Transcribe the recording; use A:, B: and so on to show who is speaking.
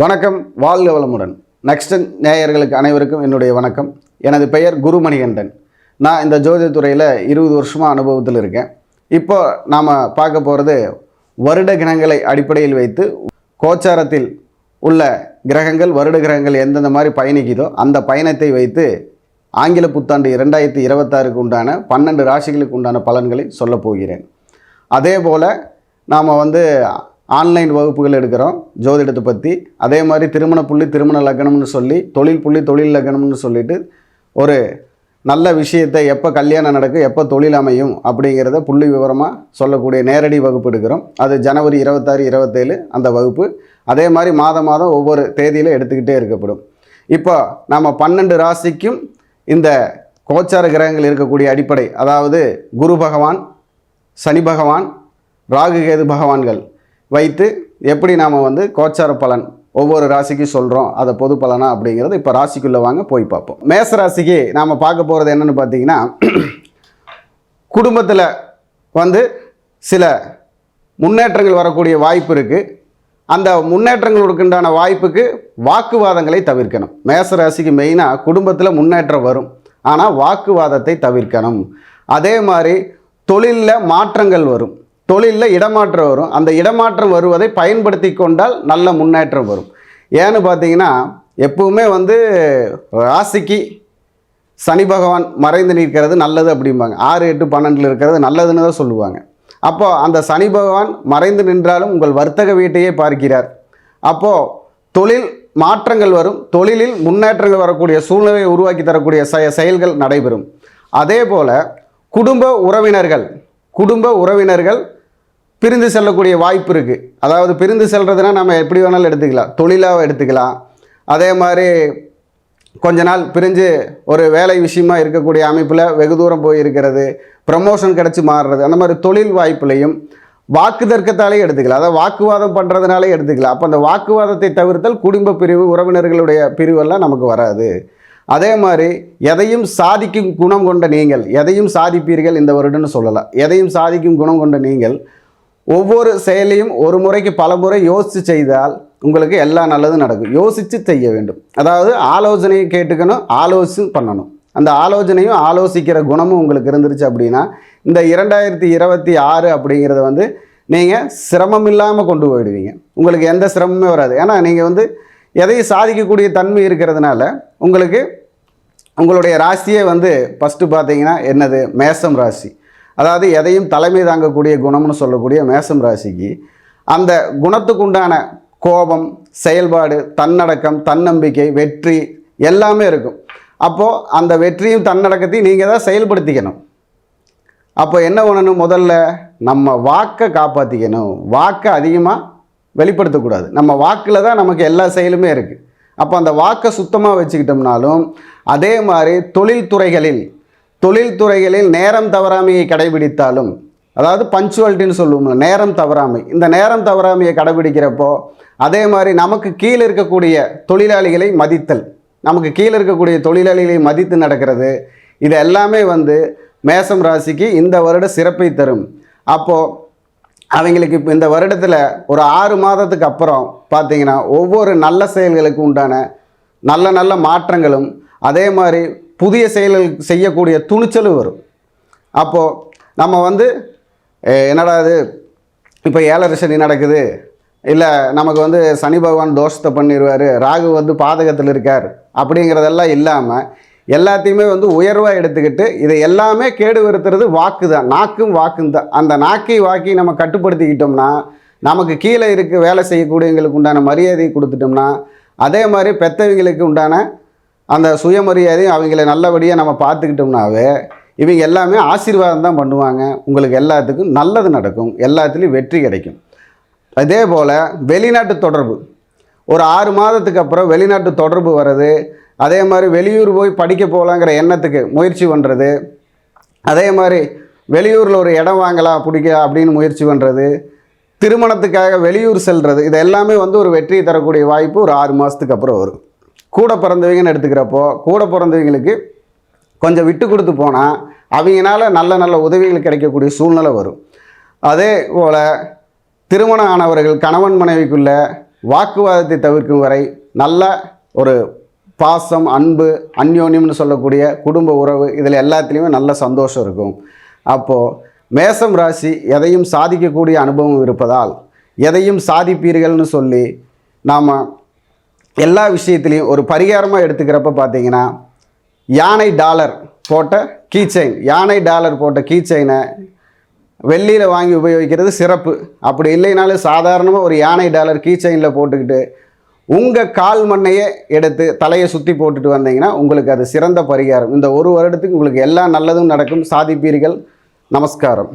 A: வணக்கம் வாழ்க வளமுடன். நெக்ஸ்டன் நேயர்களுக்கு அனைவருக்கும் என்னுடைய வணக்கம். எனது பெயர் குருமணிகண்டன். நான் இந்த ஜோதித்துறையில் இருபது வருஷமாக அனுபவத்தில் இருக்கேன். இப்போ நாம் பார்க்க போகிறது வருட கிரகங்களை அடிப்படையில் வைத்து கோச்சாரத்தில் உள்ள கிரகங்கள் வருட கிரகங்கள் எந்தெந்த மாதிரி பயணிக்குதோ அந்த பயணத்தை வைத்து ஆங்கில புத்தாண்டு இரண்டாயிரத்தி இருபத்தாறுக்கு உண்டான பன்னெண்டு ராசிகளுக்கு உண்டான பலன்களை சொல்லப் போகிறேன். அதே போல் நாம் வந்து ஆன்லைன் வகுப்புகள் எடுக்கிறோம் ஜோதிடத்தை பற்றி அதே மாதிரி திருமண புள்ளி திருமண லக்னம்னு சொல்லி தொழில் புள்ளி தொழில் லக்னம்னு சொல்லிட்டு ஒரு நல்ல விஷயத்தை எப்போ கல்யாணம் நடக்கும் எப்போ தொழில் அமையும் அப்படிங்கிறத புள்ளி விவரமாக சொல்லக்கூடிய நேரடி வகுப்பு எடுக்கிறோம். அது ஜனவரி இருபத்தாறு இருபத்தேழு அந்த வகுப்பு. அதே மாதிரி மாதம் மாதம் ஒவ்வொரு தேதியில் எடுத்துக்கிட்டே இருக்கப்படும். இப்போ நம்ம பன்னெண்டு ராசிக்கும் இந்த கோச்சார கிரகங்கள் இருக்கக்கூடிய அடிப்படை. அதாவது குரு பகவான் சனி பகவான் ராகு கேது பகவான்கள். வைத்து எப்படி நாம் வந்து கோச்சார பலன் ஒவ்வொரு ராசிக்கு சொல்கிறோம் அதை பொது பலனா அப்படிங்கிறது இப்போ ராசிக்குள்ளே வாங்க போய் பார்ப்போம். மேச ராசிக்கு நாம் பார்க்க போகிறது என்னென்னு பார்த்தீங்கன்னா குடும்பத்தில் வந்து சில முன்னேற்றங்கள் வரக்கூடிய வாய்ப்பு இருக்குது அந்த முன்னேற்றங்களுக்குண்டான வாய்ப்புக்கு வாக்குவாதங்களை தவிர்க்கணும். மேச ராசிக்கு மெயினாக குடும்பத்தில் முன்னேற்றம் வரும். ஆனால் வாக்குவாதத்தை தவிர்க்கணும். அதே மாதிரி தொழிலில் மாற்றங்கள் வரும். தொழிலில் இடமாற்றம் வரும். அந்த இடமாற்றம் வருவதை பயன்படுத்தி கொண்டால் நல்ல முன்னேற்றம் வரும். ஏன்னு பார்த்தீங்கன்னா எப்பவுமே வந்து ராசிக்கு சனி பகவான் மறைந்து நிற்கிறது நல்லது அப்படிம்பாங்க. ஆறு எட்டு பன்னெண்டில் இருக்கிறது நல்லதுன்னு தான் சொல்லுவாங்க. அப்போது அந்த சனி பகவான் மறைந்து நின்றாலும் உங்கள் வர்த்தக வீட்டையே பார்க்கிறார். அப்போது தொழில் மாற்றங்கள் வரும். தொழிலில் முன்னேற்றங்கள் வரக்கூடிய சூழ்நிலையை உருவாக்கி தரக்கூடிய செய செயல்கள் நடைபெறும். அதே போல் குடும்ப உறவினர்கள் குடும்ப உறவினர்கள் பிரிந்து செல்லக்கூடிய வாய்ப்பு இருக்குது அதாவது பிரிந்து செல்கிறதுனா நம்ம எப்படி வேணாலும் எடுத்துக்கலாம். தொழிலாக எடுத்துக்கலாம். அதே மாதிரி கொஞ்ச நாள் பிரிஞ்சு ஒரு வேலை விஷயமா இருக்கக்கூடிய அமைப்பில் வெகு தூரம் போய் இருக்கிறது ப்ரமோஷன் கிடச்சி மாறுறது அந்த மாதிரி தொழில் வாய்ப்புலையும் வாக்கு தர்க்கத்தாலே எடுத்துக்கலாம். அதாவது வாக்குவாதம் பண்ணுறதுனாலே எடுத்துக்கலாம். அப்போ அந்த வாக்குவாதத்தை தவிர்த்தல் குடும்ப பிரிவு உறவினர்களுடைய பிரிவெல்லாம் நமக்கு வராது. அதே மாதிரி எதையும் சாதிக்கும் குணம் கொண்ட நீங்கள் எதையும் சாதிப்பீர்கள் இந்த வருடம்னு சொல்லலாம். எதையும் சாதிக்கும் குணம் கொண்ட நீங்கள் ஒவ்வொரு செயலையும் ஒரு முறைக்கு பல முறை யோசித்து செய்தால் உங்களுக்கு எல்லா நல்லதும் நடக்கும். யோசித்து செய்ய வேண்டும். அதாவது ஆலோசனையை கேட்டுக்கணும் ஆலோசி பண்ணணும். அந்த ஆலோசனையும் ஆலோசிக்கிற குணமும் உங்களுக்கு இருந்துருச்சு அப்படின்னா இந்த இரண்டாயிரத்தி இருபத்தி ஆறு அப்படிங்கிறத வந்து நீங்கள் சிரமம் இல்லாமல் கொண்டு போயிடுவீங்க. உங்களுக்கு எந்த சிரமமே வராது. ஏன்னா நீங்கள் வந்து எதையும் சாதிக்கக்கூடிய தன்மை இருக்கிறதுனால உங்களுக்கு உங்களுடைய ராசியே வந்து ஃபஸ்ட்டு பார்த்தீங்கன்னா என்னது? மேசம் ராசி. அதாவது எதையும் தலைமை தாங்கக்கூடிய குணம்னு சொல்லக்கூடிய மேசம் ராசிக்கு அந்த குணத்துக்கு உண்டான கோபம் செயல்பாடு தன்னடக்கம் தன்னம்பிக்கை வெற்றி எல்லாமே இருக்கும். அப்போது அந்த வெற்றியும் தன்னடக்கத்தையும் நீங்கள் தான் செயல்படுத்திக்கணும். அப்போ என்ன பண்ணணும் முதல்ல? நம்ம வாக்கை காப்பாற்றிக்கணும் வாக்கை அதிகமாக வெளிப்படுத்தக்கூடாது. நம்ம வாக்கில் தான் நமக்கு எல்லா செயலுமே இருக்குது அப்போ அந்த வாக்கை சுத்தமாக வச்சுக்கிட்டோம்னாலும் அதே மாதிரி தொழில்துறைகளில் தொழில்துறைகளில் நேரம் தவறாமையை கடைபிடித்தாலும் அதாவது பஞ்சுவாலிட்டின்னு சொல்லுவோம்ல நேரம் தவறாமை. இந்த நேரம் தவறாமையை கடைபிடிக்கிறப்போ அதே மாதிரி நமக்கு கீழே இருக்கக்கூடிய தொழிலாளிகளை மதித்தல். நமக்கு கீழே இருக்கக்கூடிய தொழிலாளிகளை மதித்து நடக்கிறது. இது எல்லாமே வந்து மேசம் ராசிக்கு இந்த வருட சிறப்பை தரும். அப்போது அவங்களுக்கு இப்போ இந்த வருடத்தில் ஒரு ஆறு மாதத்துக்கு அப்புறம் பார்த்திங்கன்னா ஒவ்வொரு நல்ல செயல்களுக்கு உண்டான நல்ல நல்ல மாற்றங்களும் அதே மாதிரி புதிய செயல்கள் செய்யக்கூடிய துணிச்சலும் வரும். அப்போது நம்ம வந்து என்னடா இது? இப்போ ஏழரை சனி நடக்குது. இல்லை நமக்கு வந்து சனி பகவான் தோஷத்தை பண்ணிடுவார் ராகு வந்து பாதகத்தில் இருக்கார். அப்படிங்கிறதெல்லாம் இல்லாமல் எல்லாத்தையுமே வந்து உயர்வாக எடுத்துக்கிட்டு இதை எல்லாமே கேடு வருத்துறது வாக்கு தான் நாக்கும் வாக்கும் தான் அந்த நாக்கை வாக்கி நம்ம கட்டுப்படுத்திக்கிட்டோம்னா நமக்கு கீழே இருக்க வேலை செய்யக்கூடியவங்களுக்கு உண்டான மரியாதையை கொடுத்துட்டோம்னா அதே மாதிரி பெற்றவங்களுக்கு உண்டான அந்த சுயமரியாதையும் அவங்கள நல்லபடியாக நம்ம பார்த்துக்கிட்டோம்னாவே இவங்க எல்லாமே ஆசீர்வாதம் தான் பண்ணுவாங்க. உங்களுக்கு எல்லாத்துக்கும் நல்லது நடக்கும். எல்லாத்துலேயும் வெற்றி கிடைக்கும். அதே போல் வெளிநாட்டு தொடர்பு. ஒரு ஆறு மாதத்துக்கு அப்புறம் வெளிநாட்டு தொடர்பு வர்றது அதே மாதிரி வெளியூர் போய் படிக்க போகலாங்கிற எண்ணத்துக்கு முயற்சி பண்ணுறது அதே மாதிரி வெளியூரில் ஒரு இடம் வாங்கலாம் பிடிக்க அப்படின்னு முயற்சி பண்ணுறது திருமணத்துக்காக வெளியூர் செல்வது இது எல்லாமே வந்து ஒரு வெற்றி தரக்கூடிய வாய்ப்பு ஒரு ஆறு மாதத்துக்கு அப்புறம் வரும். கூட பிறந்தவங்கன்னு எடுத்துக்கிறப்போ கூட பிறந்தவங்களுக்கு கொஞ்சம் விட்டு கொடுத்து போனால் அவங்கனால நல்ல நல்ல உதவிகள் கிடைக்கக்கூடிய சூழ்நிலை வரும். அதே போல் திருமணம் ஆனவர்கள் கணவன் மனைவிக்குள்ள வாக்குவாதத்தை தவிர்க்கும் வரை நல்ல ஒரு பாசம் அன்பு அந்யோன்யம்னு சொல்லக்கூடிய குடும்ப உறவு இதில் எல்லாத்துலேயுமே நல்ல சந்தோஷம் இருக்கும். அப்போது மேசம் ராசி எதையும் சாதிக்கக்கூடிய அனுபவம் இருப்பதால் எதையும் சாதிப்பீர்கள்னு சொல்லி நாம் எல்லா விஷயத்துலையும் ஒரு பரிகாரமாக எடுத்துக்கிறப்ப பார்த்தீங்கன்னா யானை டாலர் போட்ட கீ செயின் யானை டாலர் போட்ட கீ செயினை வெள்ளியில் வாங்கி உபயோகிக்கிறது சிறப்பு. அப்படி இல்லைனாலும் சாதாரணமாக ஒரு யானை டாலர் கீ செயினில் போட்டுக்கிட்டு உங்கள் கால் மண்ணையே எடுத்து தலையை சுற்றி போட்டுட்டு வந்தீங்கன்னா உங்களுக்கு அது சிறந்த பரிகாரம். இந்த ஒரு வருடத்துக்கு உங்களுக்கு எல்லா நல்லதும் நடக்கும். சாதிப்பீர்கள். நமஸ்காரம்.